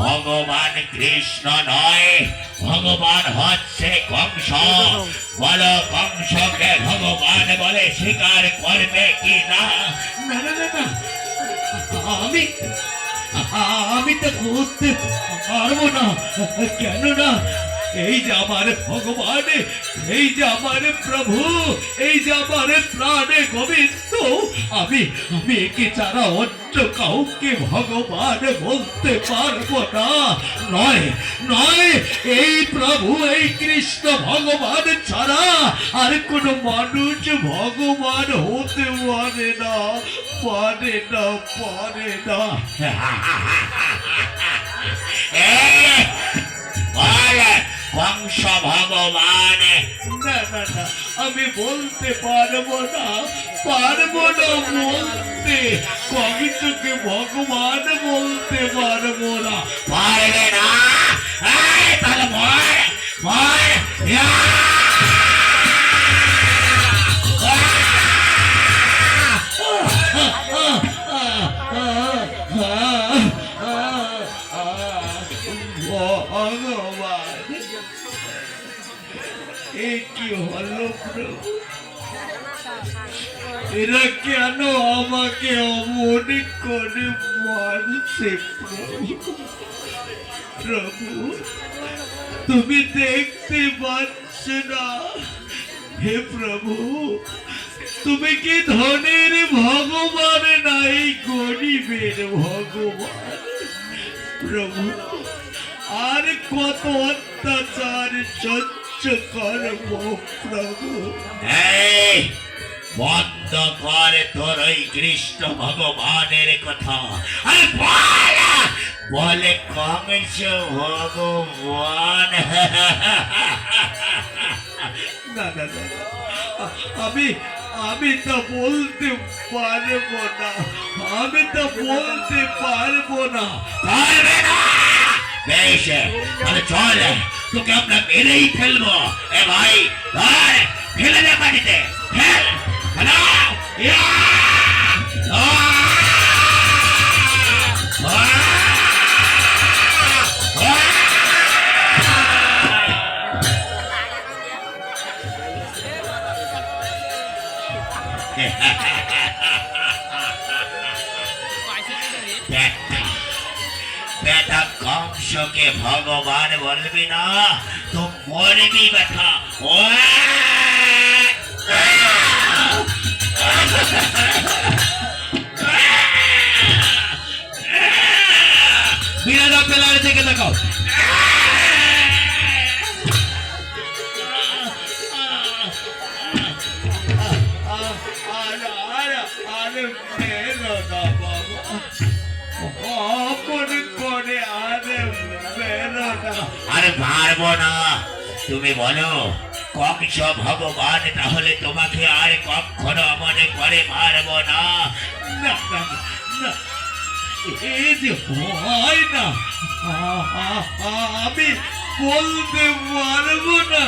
ভগবান কৃষ্ণ নয়, ভগবান হচ্ছে কংস। বলো, কংসকে ভগবান বলে স্বীকার করবে কি না আমি আমি তো করতে পারব না। কেন না এই যে আমার ভগবান, এই যে আমার প্রভু, এই যে আমার প্রাণে গোবিন্দ, আমি আমি একে ছাড়া অন্য কাউকে ভগবান বলতে পারব না? নয় নয়, এই প্রভু, এই কৃষ্ণ ভগবান ছাড়া আর কোন মানুষ ভগবান হতে পারে না পারে না পারে না। কংস ভগবান আমি বলতে পারব না পারব না বলতে। কবি তোকে ভগবান এরা কেন আমাকে অমন করে মারছে প্রভু তুমি দেখতে পাচ্ছ না হে প্রভু তুমি কি ধনের ভগবান নাই গরিবের ভগবান প্রভু আর কত অত্যাচার সহ্য করব প্রভু এই বন্ধ কর তোর ওই কৃষ্ণ ভগবানের কথা আরে বল বলে কংস ভগবান না না না না। আ- আমি আমি তো বলতে পারবো না আমি তো বলতে পারবো না পারবে না বেশ তাহলে চল তোকে আমরা মেরেই ফেলবো এ ভাই ধর বেটা কংসকে ভগবান বলবি না তো মরবি বেটা ও বিরাদা পেলারে থেকে দেখাও আরে পারব না। তুমি বলো কংস ভগবান, তাহলে তোমাকে আর কখনো মনে করে পারব না? আমি বলতে পারব না।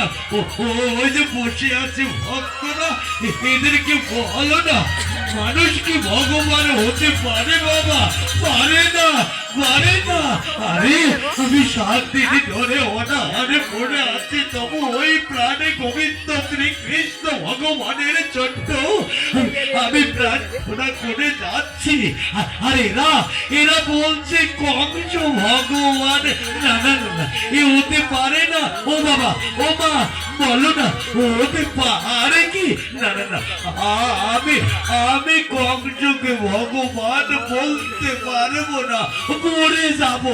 ওই যে বসে আছে ভক্তরা, এদেরকে বলো না, মানুষ কি ভগবান হতে পারে বাবা? পারে না। আমি সাত দিন ধরে অনাহারে পড়ে আছি, তবু ওই প্রাণে গোবিন্দ শ্রীকৃষ্ণ ভগবানের জন্য আমি প্রার্থনা করে যাচ্ছি। আর এরা এরা বলছে, কংস ভগবান। না না না এ হতে পারে না। ও বাবা, ও মা, বলো না হতে পারে কি? না না না আমি আমি কংসকে ভগবান বলতে পারব না। মরে যাব।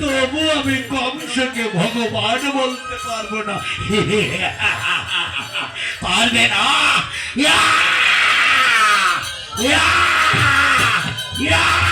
তবু আমি কংসকে ভগবান বলতে পারবো না পারবে না ইয়া! ইয়া! ইয়া!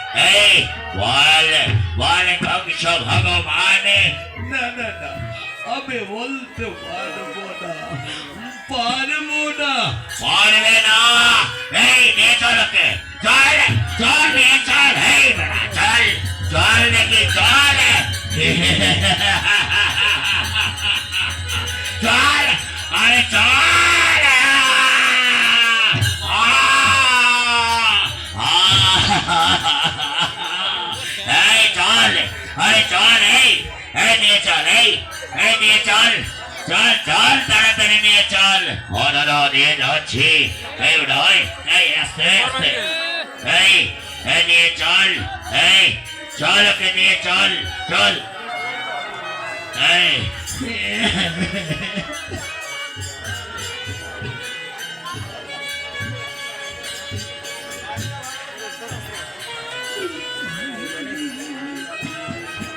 Hey, wale, wale kakışa hava mane. Na na na. Abi volte vale moda. Pane moda. Pane vena. Hey, ne çalakı. Çal, çal ne çal. Hey bana çal. Çal ne ki çal. নিয়ে চল এই এই নিয়ে চল চল চল তাড়াতাড়ি নিয়ে চল ও দাদা নিয়ে যাচ্ছি এই উঠোই এই আস্তে আস্তে এই এই নিয়ে চল এই চল ওকে নিয়ে চল চল এই